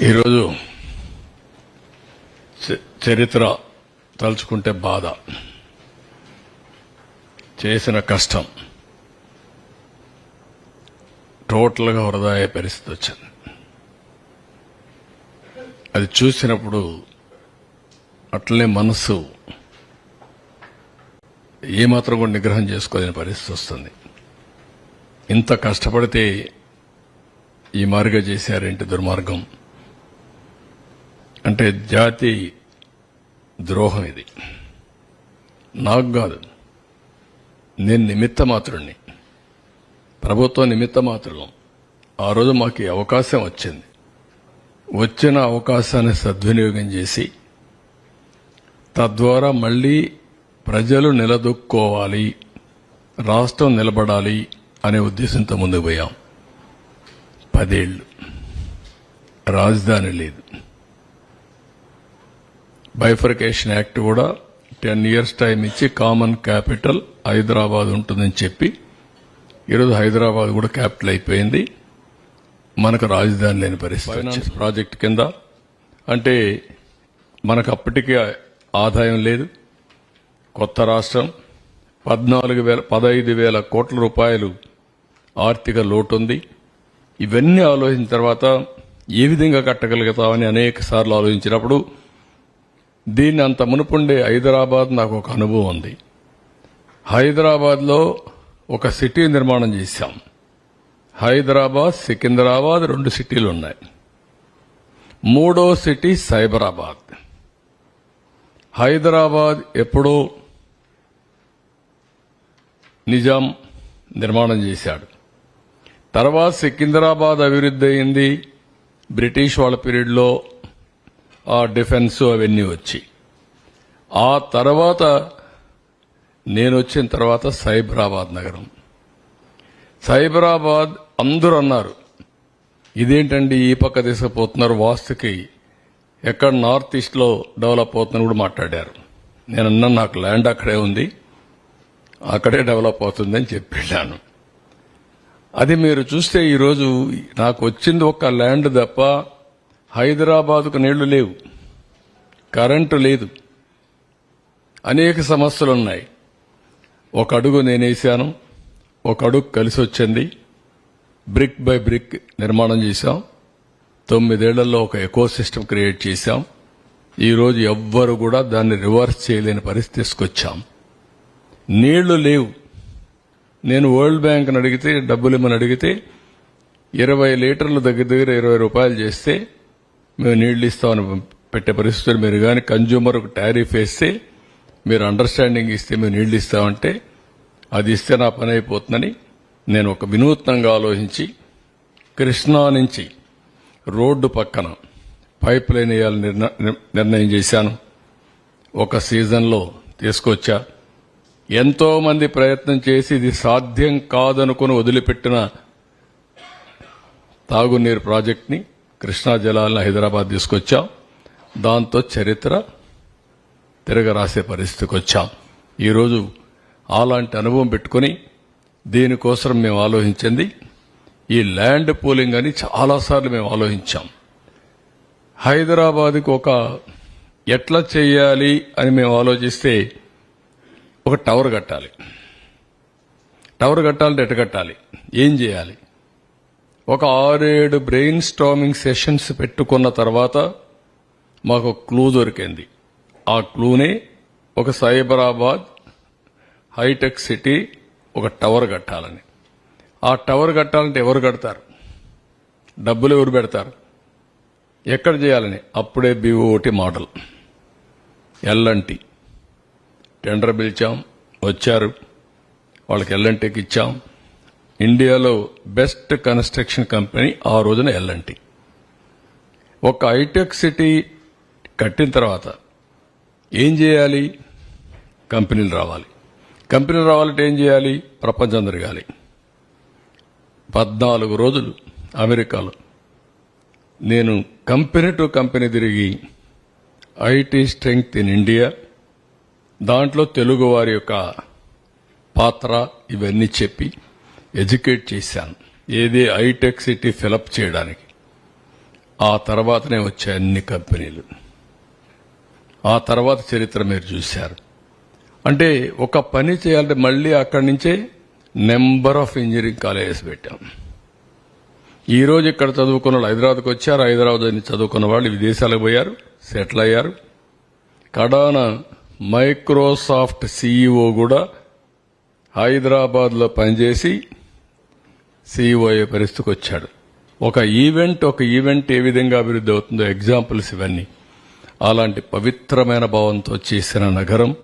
ఈరోజు చరిత్ర తలుచుకుంటే బాధ. చేసిన కష్టం టోటల్గా వృధా అయ్యే పరిస్థితి వచ్చింది. అది చూసినప్పుడు అట్లనే మనస్సు ఏమాత్రం కూడా నిగ్రహం చేసుకోలేని పరిస్థితి వస్తుంది. ఇంత కష్టపడితే ఈ మార్గం చేశారేంటి దుర్మార్గం? అంటే జాతి ద్రోహం ఇది. నాకు కాదు. నేను నిమిత్త మాత్రుణ్ణి ప్రభుత్వం నిమిత్త మాత్రం ఆ రోజు మాకు అవకాశం వచ్చింది. వచ్చిన అవకాశాన్ని సద్వినియోగం చేసి తద్వారా మళ్ళీ ప్రజలు నిలదొక్కోవాలి రాష్ట్రం నిలబడాలి అనే ఉద్దేశంతో ముందుకు పోయాం. పదేళ్ళు. రాజధాని లేదు. బైఫర్కేషన్ యాక్ట్ కూడా టెన్ ఇయర్స్ టైం ఇచ్చి కామన్ క్యాపిటల్ హైదరాబాద్ ఉంటుందని చెప్పి ఈరోజు హైదరాబాద్ కూడా క్యాపిటల్ అయిపోయింది. మనకు రాజధాని లేని పరిస్థితి ఫైనాన్స్ ప్రాజెక్ట్ కింద అంటే మనకు అప్పటికే ఆదాయం లేదు. కొత్త రాష్ట్రం. పద్నాలుగు వేల పదహైదు వేల కోట్ల రూపాయలు ఆర్థిక లోటు ఉంది. ఇవన్నీ ఆలోచించిన తర్వాత ఏ విధంగా కట్టగలుగుతామని అనేక సార్లు ఆలోచించినప్పుడు దీన్ని అంత మునుపుండే హైదరాబాద్ నాకు ఒక అనుభవం ఉంది. హైదరాబాద్లో ఒక సిటీ నిర్మాణం చేశాం. హైదరాబాద్ సికింద్రాబాద్ రెండు సిటీలు ఉన్నాయి మూడో సిటీ సైబరాబాద్. హైదరాబాద్ ఎప్పుడో నిజాం నిర్మాణం చేశాడు. తర్వాత సికింద్రాబాద్ అభివృద్ధి అయింది. బ్రిటిష్ వాళ్ళ పీరియడ్లో ఆ డిఫెన్స్ అవన్నీ వచ్చి. ఆ తర్వాత నేను వచ్చిన తర్వాత సైబరాబాద్ నగరం. సైబరాబాద్ అందరూ అన్నారు ఇదేంటండి ఈ పక్క తీసుకుపోతున్నారు వాస్తుకి ఎక్కడ నార్త్ ఈస్ట్లో డెవలప్ అవుతుందని కూడా మాట్లాడారు. నేను అన్నా నాకు ల్యాండ్ అక్కడే ఉంది అక్కడే డెవలప్ అవుతుందని చెప్పి వెళ్ళాను. అది మీరు చూస్తే ఈరోజు నాకు వచ్చింది ఒక ల్యాండ్ తప్ప హైదరాబాదుకు నీళ్ళు లేవు. కరెంటు లేదు. అనేక సమస్యలు ఉన్నాయి ఒక అడుగు నేనేసాను ఒక అడుగు కలిసి వచ్చింది. బ్రిక్ బై బ్రిక్ నిర్మాణం చేశాం. తొమ్మిదేళ్ళలో ఒక ఎకో సిస్టమ్ క్రియేట్ చేశాం. ఈరోజు ఎవ్వరు కూడా దాన్ని రివర్స్ చేయలేని పరిస్థితి తీసుకొచ్చాం. నీళ్ళు లేవు. నేను వరల్డ్ బ్యాంక్ని అడిగితే డబ్బులు ఇమ్మని అడిగితే ఇరవై లీటర్లు దగ్గర దగ్గర ఇరవై రూపాయలు చేస్తే మేము నీళ్ళు ఇస్తామని పెట్టే పరిస్థితులు మీరు కానీ కన్జ్యూమర్కు టారిఫ్ వేస్తే మీరు అండర్స్టాండింగ్ ఇస్తే మేము నీళ్ళు ఇస్తామంటే అది ఇస్తే నా పని అయిపోతుందని నేను ఒక వినూత్నంగా ఆలోచించి కృష్ణా నుంచి రోడ్డు పక్కన పైప్ లైన్ వేయాలని నిర్ణయం చేశాను. ఒక సీజన్లో తీసుకొచ్చా. ఎంతోమంది ప్రయత్నం చేసి ఇది సాధ్యం కాదనుకుని వదిలిపెట్టిన తాగునీరు ప్రాజెక్ట్ని కృష్ణా జలాలను హైదరాబాద్ తీసుకొచ్చాం. దాంతో చరిత్ర తిరగరాసే పరిస్థితికి వచ్చాం. ఈరోజు అలాంటి అనుభవం పెట్టుకుని దీనికోసం మేము ఆలోచించింది. ఈ ల్యాండ్ పూలింగ్ అని చాలాసార్లు మేము ఆలోచించాం. హైదరాబాద్కి ఒక ఎట్లా చేయాలి అని మేము ఆలోచిస్తే ఒక టవర్ కట్టాలి. టవర్ కట్టాలంటే ఎట్ట కట్టాలి? ఏం చేయాలి? ఒక ఆరేడు బ్రెయిన్ స్టామింగ్ సెషన్స్ పెట్టుకున్న తర్వాత మాకు క్లూ దొరికింది. ఆ క్లూనే ఒక సైబరాబాద్ హైటెక్ సిటీ ఒక టవర్ కట్టాలని. ఆ టవర్ కట్టాలంటే ఎవరు కడతారు? డబ్బులు ఎవరు పెడతారు? ఎక్కడ చేయాలని? అప్పుడే BOT model L and T. Tender పిలిచాం వచ్చారు. వాళ్ళకి ఎల్ఎన్టీకి ఇచ్చాం. ఇండియాలో బెస్ట్ కన్స్ట్రక్షన్ కంపెనీ ఆ రోజున ఎల్ఎన్టి. ఒక హైటెక్ సిటీ కట్టిన తర్వాత ఏం చేయాలి? కంపెనీలు రావాలి. కంపెనీలు రావాలంటే ఏం చేయాలి? ప్రపంచం తిరగాలి. పద్నాలుగు రోజులు అమెరికాలో. నేను కంపెనీ టు కంపెనీ తిరిగి ఐటీ స్ట్రెంగ్త్ ఇన్ ఇండియా దాంట్లో తెలుగు వారి యొక్క పాత్ర ఇవన్నీ చెప్పి ఎడ్యుకేట్ చేశాను. ఏది హైటెక్ సిటీ ఫిలప్ చేయడానికి. ఆ తర్వాతనే వచ్చాయి అన్ని కంపెనీలు. ఆ తర్వాత చరిత్ర మీరు చూశారు. అంటే ఒక పని చేయాలంటే మళ్ళీ అక్కడి నుంచే నెంబర్ ఆఫ్ ఇంజనీరింగ్ కాలేజెస్ పెట్టాం. ఈ రోజు ఇక్కడ చదువుకున్న వాళ్ళు హైదరాబాద్కి వచ్చారు. హైదరాబాద్ నుంచి చదువుకున్న వాళ్ళు విదేశాలకు పోయారు. సెటిల్ అయ్యారు. కడాన మైక్రోసాఫ్ట్ సీఈఓ కూడా హైదరాబాద్లో పనిచేసి సీఈఓఏ పరిస్థితికి వచ్చాడు. ఒక ఈవెంట్ ఒక ఈవెంట్ ఏ విధంగా అభివృద్ధి అవుతుందో ఎగ్జాంపుల్స్ ఇవన్నీ. అలాంటి పవిత్రమైన భావంతో చేసిన నగరం